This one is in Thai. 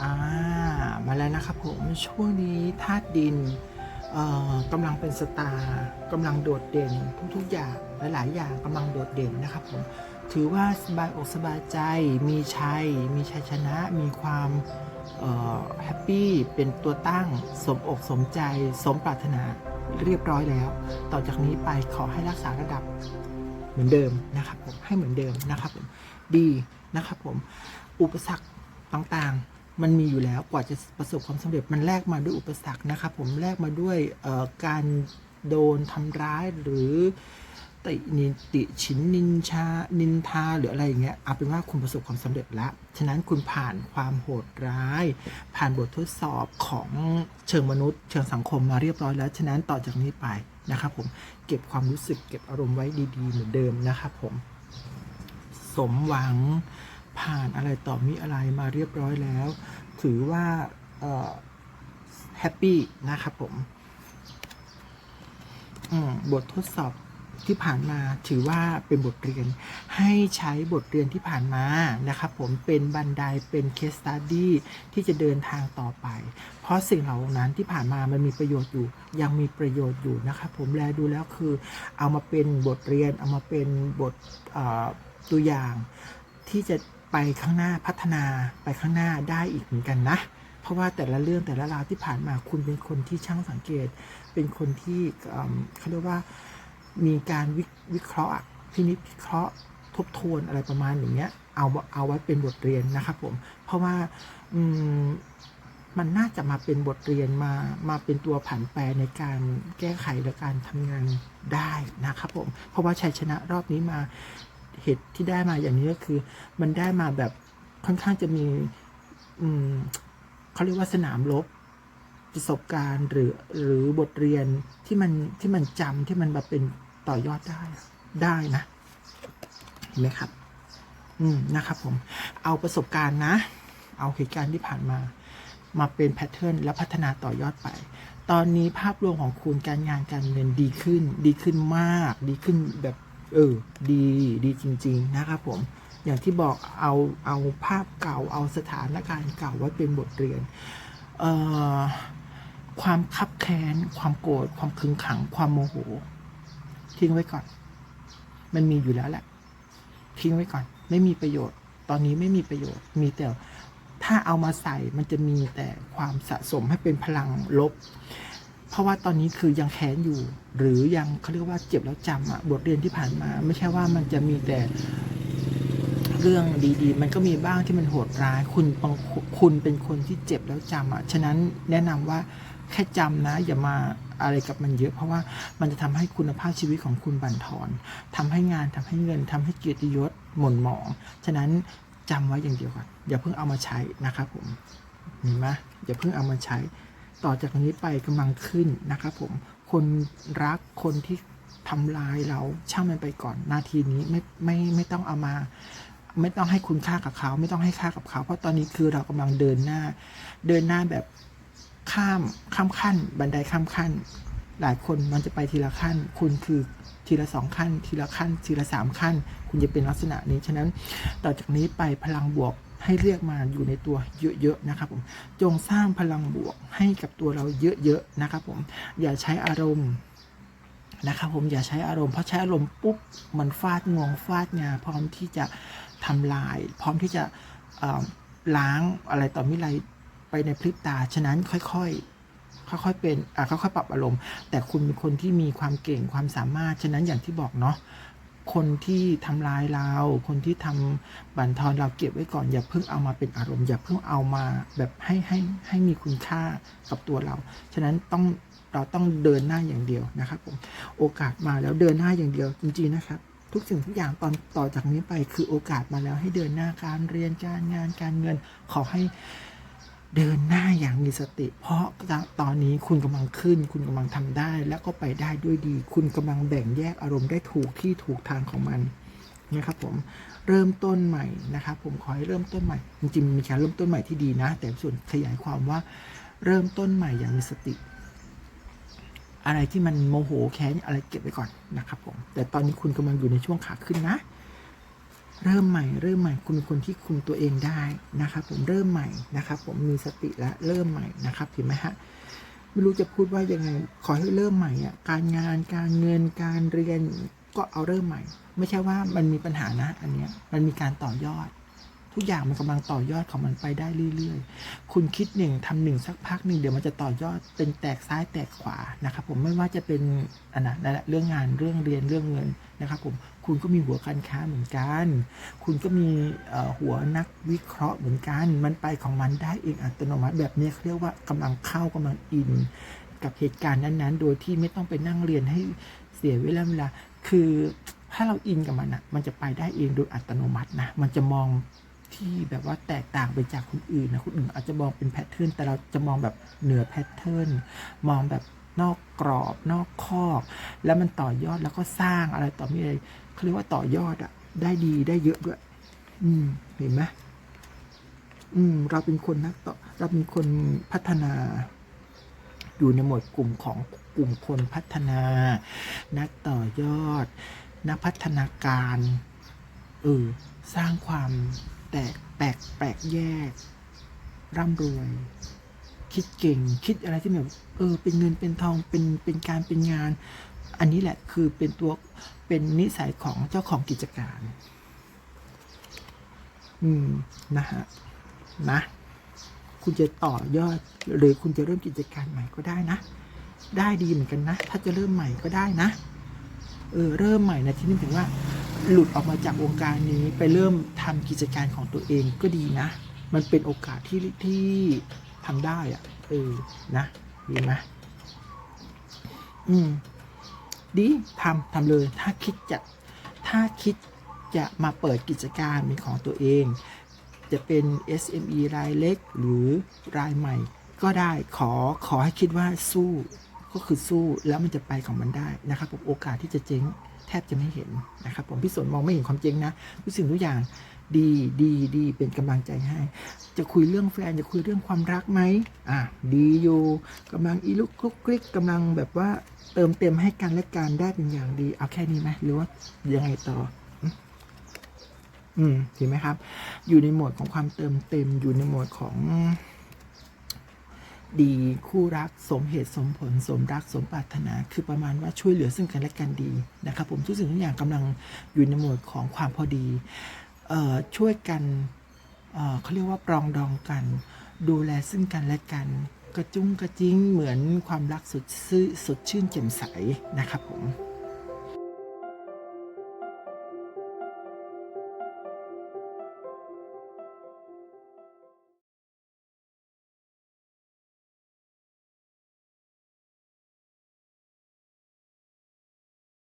อ่ามาแล้วนะครับผมช่วงนี้ธาตุดินกำลังเป็นสตาร์กำลังโดดเด่นทุกๆอย่างหลายๆ อย่างกำลังโดดเด่นนะครับผมถือว่าสบายอกสบายใจมีชัย มีชัยชนะ มีความแฮปปี้เป็นตัวตั้งสมอกสมใจ สมปรารถนาเรียบร้อยแล้ว ต่อจากนี้ไปขอให้รักษาระดับเหมือนเดิมนะครับผมให้เหมือนเดิมนะครับผมดีนะครับผมอุปสรรคต่างๆ มันมีอยู่แล้วกว่าจะประสบความสำเร็จมันแลกมาด้วยอุปสรรคนะครับผมแลกมาด้วยการโดนทำร้ายหรือตินิติฉินนินชานินทาหรืออะไรอย่างเงี้ยเอาเป็นว่าคุณประสบความสำเร็จแล้วฉะนั้นคุณผ่านความโหดร้าย ผ่านบททดสอบของเชิงมนุษย์ เชิงสังคมมาเรียบร้อยแล้ว ฉะนั้นต่อจากนี้ไปนะครับผมเก็บความรู้สึกเก็บอารมณ์ไว้ดีๆ เหมือนเดิมนะครับผม สมหวัง ผ่านอะไรต่อมีอะไรมาเรียบร้อยแล้ว ถือว่าแฮปปี้นะครับผมมบททดสอบที่ผ่านมาถือว่าเป็นบทเรียนให้ใช้บทเรียนที่ผ่านมานะครับผมเป็นบันไดเป็นเคสตัดดี้ที่จะเดินทางต่อไป เพราะสิ่งเหล่านั้นที่ผ่านมามันมีประโยชน์อยู่ ยังมีประโยชน์อยู่นะครับผมแลดูแล้วคือ เอามาเป็นบทเรียนเอามาเป็นบทตัวอย่างที่จะ ไปข้างหน้าพัฒนาไปข้างหน้าได้อีกเหมือนกันนะ เพราะว่าแต่ละเรื่องแต่ละราวที่ผ่านมาคุณเป็นคนที่ช่างสังเกต เป็นคนที่เขาเรียกว่ามีการวิวเคราะห์พินิจพิเคราะห์ทบทวนอะไรประมาณอย่างเงี้ยเอาเอาไว้เป็นบทเรียนนะครับผม เพราะว่ามมันน่าจะมาเป็นบทเรียนมามาเป็นตัวผันแปรในการแก้ไขและการทำงานได้นะครับผม เพราะว่าชัยชนะรอบนี้มา เหตุที่ได้มาอย่างนี้ก็คือ มันได้มาแบบค่อนข้างจะมี อืมเขาเรียกว่าสนามรบประสบการณ์หรือหรือบทเรียนที่มันที่มันจำที่มันแบบเป็นต่อยอดได้ได้นะเห็นไหมครับ อืมนะครับ ผม เอาประสบการณ์นะ เอาเหตุการณ์ที่ผ่านมา มาเป็นแพทเทิร์นแล้วพัฒนาต่อยอดไป ตอนนี้ภาพรวมของคุณการงานการเงินดีขึ้น ดีขึ้นมาก ดีขึ้นแบบ เออดีดีจริง ๆ นะครับผมอย่างที่บอกเอาเอาภาพเก่าเอาสถานการณ์เก่าไว้เป็นบทเรียนเออความคับแค้น ความโกรธความขึงขัง ความโมโห ทิ้งไว้ก่อน มันมีอยู่แล้วแหละ ทิ้งไว้ก่อน ไม่มีประโยชน์ ตอนนี้ไม่มีประโยชน์ มีแต่ถ้าเอามาใส่มันจะมีแต่ความสะสมให้เป็นพลังลบ เพราะว่าตอนนี้คือยังแค้นอยู่ หรือยังเขาเรียกว่าเจ็บแล้วจำอะบทเรียนที่ผ่านมา ไม่ใช่ว่ามันจะมีแต่เรื่องดีๆ มันก็มีบ้างที่มันโหดร้าย คุณบางคุณเป็นคนที่เจ็บแล้วจำอะฉะนั้นแนะนำว่าแค่จำนะ อย่ามาอะไรกับมันเยอะ เพราะว่ามันจะทำให้คุณภาพชีวิตของคุณบั่นทอนทำให้งานทำให้เงินทำให้เกียรติยศหม่นหมอง ฉะนั้นจำไว้อย่างเดียวก่อนอย่าเพิ่งเอามาใช้นะครับผมเห็นไหมอย่าเพิ่งเอามาใช้ ต่อจากนี้ไปกำลังขึ้นนะครับผมคนรักคนที่ทำลายเราช่างมันไปก่อนนาทีนี้ไม่ไม่ไม่ต้องเอามา ไม่ต้องให้คุณค่ากับเขา ไม่ต้องให้ค่ากับเขา เพราะตอนนี้คือเรากำลังเดินหน้า เดินหน้าแบบข้ามข้ามขั้น บันไดข้ามขั้น หลายคนมันจะไปทีละขั้น คุณคือทีละสองขั้น ทีละขั้น ทีละสามขั้น คุณจะเป็นลักษณะนี้ฉะนั้น ต่อจากนี้ไปพลังบวก ให้เรียกมาอยู่ในตัวเยอะๆนะครับผมจงสร้างพลังบวกให้กับตัวเราเยอะๆนะครับผมอย่าใช้อารมณ์นะครับผมอย่าใช้อารมณ์เพราะใช้อารมณ์ปุ๊บมันฟาดงวงฟาดงาพร้อมที่จะทำลาย พร้อมที่จะล้างอะไรต่อมิไรไปในพริบตา ฉะนั้นค่อยๆ ค่อยๆเป็นค่อยๆปรับอารมณ์ แต่คุณเป็นคนที่มีความเก่งความสามารถ ฉะนั้นอย่างที่บอกเนาะ คนที่ทำลายเรา คนที่ทำบั่นทอนเราเก็บไว้ก่อน อย่าเพิ่งเอามาเป็นอารมณ์ อย่าเพิ่งเอามาแบบให้ให้ให้มีคุณค่ากับตัวเรา ฉะนั้นต้องเราต้องเดินหน้าอย่างเดียวนะครับผม โอกาสมาแล้วเดินหน้าอย่างเดียวจริงๆนะครับ ทุกสิ่งทุกอย่างตอนต่อจากนี้ไปคือโอกาสมาแล้วให้เดินหน้าการเรียนการงานการเงิน ขอให้ เดินหน้าอย่างมีสติ เพราะตอนนี้คุณกำลังขึ้น คุณกำลังทำได้ แล้วก็ไปได้ด้วยดี คุณกำลังแบ่งแยกอารมณ์ได้ถูกที่ถูกทางของมันนะครับผมเริ่มต้นใหม่นะครับผมขอให้เริ่มต้นใหม่ จริงๆมีการเริ่มต้นใหม่ที่ดีนะ แต่ส่วนขยายความว่าเริ่มต้นใหม่อย่างมีสติ อะไรที่มันโมโหแค้นอะไรเก็บไว้ก่อนนะครับผมแต่ตอนนี้คุณกำลังอยู่ในช่วงขาขึ้นนะ เริ่มใหม่เริ่มใหม่คุณเป็นคนที่คุมตัวเองได้นะครับผมเริ่มใหม่นะครับผมมีสติและเริ่มใหม่นะครับเห็นไหมฮะไม่รู้จะพูดว่ายังไงขอให้เริ่มใหม่อะการงานการเงินการเรียนก็เอาเริ่มใหม่ ไม่ใช่ว่ามันมีปัญหานะอันเนี้ยมันมีการต่อยอด ทุกอย่างมันกำลังต่อยอดของมันไปได้เรื่อยๆ คุณคิดหนึ่งทำหนึ่งสักพักหนึ่งเดี๋ยวมันจะต่อยอดเป็นแตกซ้ายแตกขวานะครับผมไม่ว่าจะเป็นอันนั้นแหละเรื่องงานเรื่องเรียนเรื่องเงินนะครับผมคุณก็มีหัวการค้าเหมือนกัน คุณก็มีหัวนักวิเคราะห์เหมือนกัน มันไปของมันได้เองอัตโนมัติแบบนี้เรียกว่ากำลังเข้ากำลังอิน กับเหตุการณ์นั้นๆ โดยที่ไม่ต้องไปนั่งเรียนให้เสียเวลาเวลาคือถ้าเราอินกับมันอะ มันจะไปได้เองโดยอัตโนมัตินะ มันจะมอง ที่แบบว่าแตกต่างไปจากคนอื่นนะคนอื่นอาจจะมองเป็นแพทเทิร์นแต่เราจะมองแบบเหนือแพทเทิร์นมองแบบนอกกรอบนอกคอก แล้วมันต่อยอดแล้วก็สร้างอะไรต่อมีอะไรเขาเรียกว่าต่อยอดอะได้ดีได้เยอะด้วย อืมเห็นไหมอืม เราเป็นคนนักต่อเราเป็นคนพัฒนา อยู่ในหมวดกลุ่มของกลุ่มคนพัฒนา นักต่อยอด นักพัฒนาการเออสร้างความ แตกแปลกแปลกแยก ร่ำรวย คิดเก่งคิดอะไรที่แบบเออเป็นเงินเป็นทองเป็นเป็นการเป็นงาน อันนี้แหละคือเป็นตัวเป็นนิสัยของเจ้าของกิจการ อืมนะฮะนะคุณจะต่อยอดหรือคุณจะเริ่มกิจการใหม่ก็ได้นะ ได้ดีเหมือนกันนะ ถ้าจะเริ่มใหม่ก็ได้นะ เออ เริ่มใหม่นะที่นี่ถึงว่า หลุดออกมาจากวงการนี้ไปเริ่มทำกิจการของตัวเองก็ดีนะ มันเป็นโอกาสที่ที่ทำได้อะเออนะดีไหมอืมดีทำทำเลย ถ้าคิดจะถ้าคิดจะมาเปิดกิจการเป็นของตัวเอง จะเป็น SME รายเล็กหรือรายใหม่ก็ได้ขอขอให้คิดว่าสู้ ก็คือสู้แล้วมันจะไปของมันได้นะครับผมโอกาสที่จะเจ๊งแทบจะไม่เห็นนะครับ ผมพี่สนมองไม่เห็นความเจ๊งนะทุกสิ่งทุกอย่างดีดีดีเป็นกำลังใจให้ จะคุยเรื่องแฟนจะคุยเรื่องความรักไหมอะดีอยู่กำลังอีลุกคลุกคลิกกำลังแบบว่าเติมเต็มให้กันและกันได้เป็นอย่างดี เอาแค่นี้ไหมหรือว่ายังไงต่ออืมเห็นไหมครับ อยู่ในโหมดของความเติมเต็มอยู่ในโหมดของ ดีคู่รักสมเหตุสมผล สมรักสมปรารถนา คือประมาณว่าช่วยเหลือซึ่งกันและกันดีนะครับผมทุกสิ่งทุกอย่างกำลังอยู่ในหมวดของความพอดีออช่วยกันเเขาเรียกว่าปรองดองกัน ดูแลซึ่งกันและกัน กระจุ้งกระจิ้งเหมือนความรักสดซื่อสดชื่นแจ่มใสนะครับผม